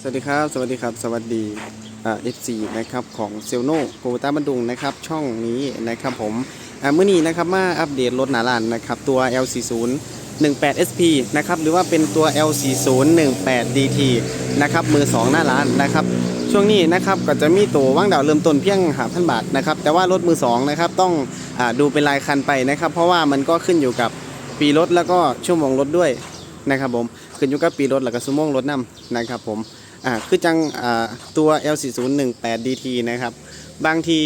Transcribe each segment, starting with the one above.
สวัสดีครับ สวัสดีครับ สวัสดีเอ่า FC นะครับของเซลโนโกต้าบันดุงนะครับช่องนี้นะครับผมเมื่อนี้นะครับมาอัปเดตรถหนาลานนะครับตัว L40 18 SP นะครับหรือว่าเป็นตัว L40 18 DT นะครับมือ 2 หน้าร้านนะครับช่วงนี้นะครับก็จะมีตัวว่างดาวเริ่มต้นเพียงหาพันบาทนะครับแต่ว่ารถมือ2นะครับต้องอดูเป็นรายคันไปนะครับเพราะว่ามันก็ขึ้นอยู่กับปีรถแล้วก็ชั่วโมงรถด้วยนะครับผมขึ้นอยู่กับปีรถแล้วก็ชั่วโมงรถนํนะครับผม อ่าคือจังอ่าตัว L4018 DT นะครับ บางที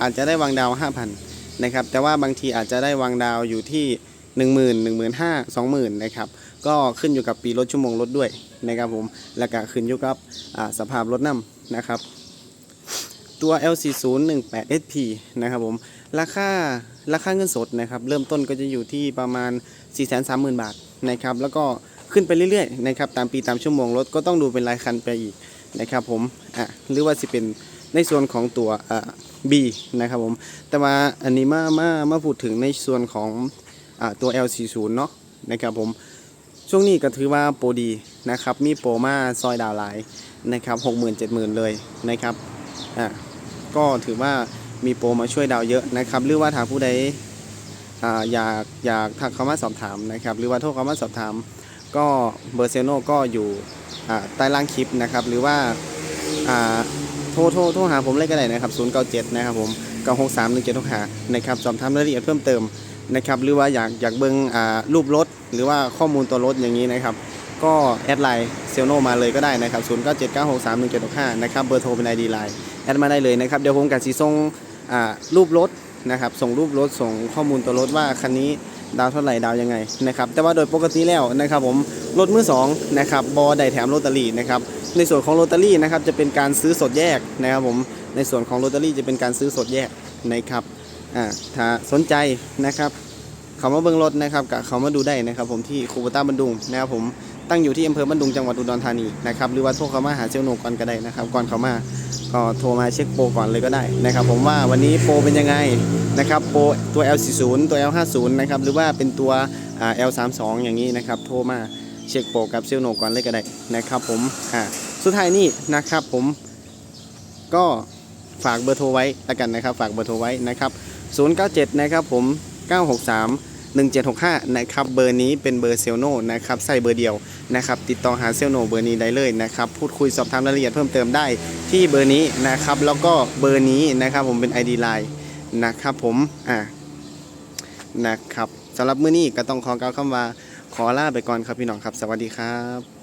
อาจจะได้วางดาว 5,000 นะครับ แต่ว่าบางทีอาจจะได้วางดาวอยู่ที่ 10,000 15,000 20,000 นะครับ ก็ขึ้นอยู่กับปีรถชั่วโมงรถด้วยนะครับผม แล้วก็ขึ้นอยู่กับสภาพรถน้ำนะครับ ตัว L4018 SP นะครับผม ราคาราคาเงินสดนะครับ เริ่มต้นก็จะอยู่ที่ประมาณ 430,000 บาทนะครับ แล้วก็ ขึ้นไปเรื่อยๆนะครับตามปีตามชั่วโมงรถก็ต้องดูเป็นรายคันไปอีกนะครับผมอะหรือว่าสิเป็นในส่วนของตัวอ่า B นะครับผมแต่ว่าอันนี้มามามาพูดถึงในส่วนของอ่าตัว L40 เนาะนะครับผมช่วงนี้ก็ถือว่าโปรดีนะครับมีโปรมาซอยดาวไลน์นะครับ60,000 70,000เลยนะครับอะก็ถือว่ามีโปรมาช่วยดาวเยอะนะครับหรือว่าทาผู้ใดอ่าอยากอยากทักเข้ามาสอบถามนะครับหรือว่าโทรเข้ามาสอบถาม ก็เบอร์เซโนก็อยู่ใต้ล่างคลิปนะครับ หรือว่าโทรโทรโทรหาผมเลยก็ได้นะครับ 097 นะครับผม963 1765นะครับ สอบถามรายละเอียดเพิ่มเติมนะครับ หรือว่าอยากอยากเบิ่งรูปรถ หรือว่าข้อมูลตัวรถอย่างนี้นะครับ ก็แอดไลน์เซลโนมาเลยก็ได้นะครับ 097963 1765 นะครับ เบอร์โทรเป็น ID ไลน์แอดมาได้เลยนะครับ เดี๋ยวผมกับสีส่งรูปรถ นะครับ ส่งรูปรถส่งข้อมูลตัวรถว่าคันนี้ดาวเท่าไหร่ดาวยังไงนะครับ แต่ว่าโดยปกติแล้วนะครับผมรถมือสองนะครับบอได้แถมลอตเตอรี่นะครับ ในส่วนของลอตเตอรี่นะครับจะเป็นการซื้อสดแยกนะครับผมในส่วนของลอตเตอรี่จะเป็นการซื้อสดแยกนะครับอ่าถ้าสนใจนะครับเขามาเบิ่งรถนะครับกับเขามาดูได้นะครับ ผมที่คูเบต้าบันดุงนะครับผม ตั้งอยู่ที่อำเภอบันดุงจังหวัดอุดรธานีนะครับหรือว่าโทรเข้ามาหาเซลโนก่อนก็ได้นะครับก่อนเขามาก็โทรมาเช็คโปรก่อนเลยก็ได้นะครับ ผมว่าวันนี้โปรเป็นยังไงนะครับโปรตัว L40 ตัว L50 นะครับหรือว่าเป็นตัว L32 อย่างนี้นะครับโทรมาเช็คโปรกับเซลโนก่อนเลยก็ได้นะครับผมอ่าสุดท้ายนี่นะครับผมก็ฝากเบอร์โทรไว้แล้วกันนะครับ ฝากเบอร์โทรไว้นะครับ097นะครับผม963 1765นะครับเบอร์นี้เป็นเบอร์เซลโนนะครับใส่เบอร์เดียวนะครับติดต่อหาเซลโนเบอร์นี้ได้เลยนะครับพูดคุยสอบถามรายละเอียดเพิ่มเติมได้ที่เบอร์นี้นะครับแล้วก็เบอร์นี้นะครับผมเป็น ID Line นะครับผมอ่านะครับสำหรับมื้อนี้ก็ต้องขอกล่าวคำว่าขอลาไปก่อนครับพี่น้องครับ สวัสดีครับ